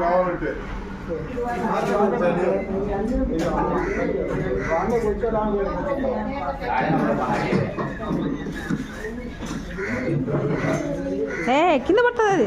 కావాలంటే ఏ కింద పడుతుంది అది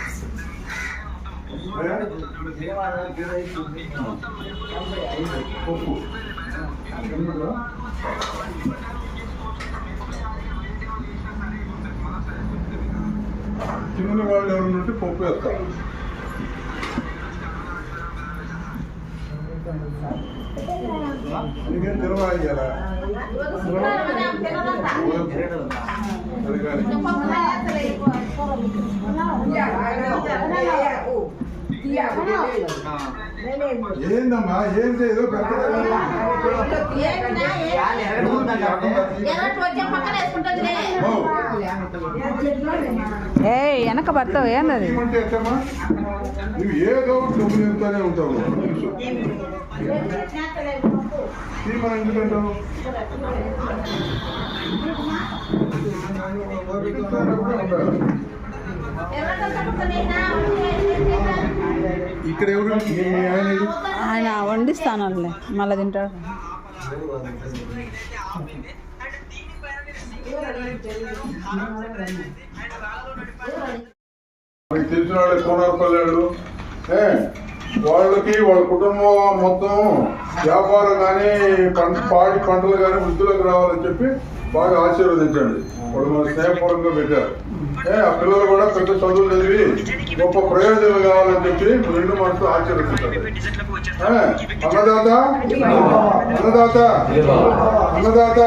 కానొచ్చిందిలేమా చిన్న వాళ్ళు ఎవరు ఉంటే పప్పు వేస్తారు. నీకేం తినవాలి కదా. అది కానీ ఏందమ్మా? ఏదో పెద్ద ఏ వెనక పడతావు నువ్వు ఒకటి డబ్బు చెప్తానే ఉంటావు. మనం ఎందుకంటావు ఇక్కడ ఎవరు ఆయన వండిస్తానులే మళ్ళీ తింటాడు. తెలిసిన వాళ్ళే కోనార్పల్లాడు వాళ్ళకి వాళ్ళ కుటుంబం మొత్తం వ్యాపారం కానీ పంట పాడి పంటలు కానీ వృద్ధులకు రావాలని చెప్పి బాగా ఆశీర్వదించండి. వాళ్ళు మన స్నేహపూర్వకంగా పెట్టారు. ఏ ఆ పిల్లలు కూడా పెద్ద చదువులు చదివి గొప్ప ప్రయోజనాలు కావాలని చెప్పి రెండు మనసు ఆశీర్వదించారు. అన్నదాత? అన్నదాత? అన్నదాత?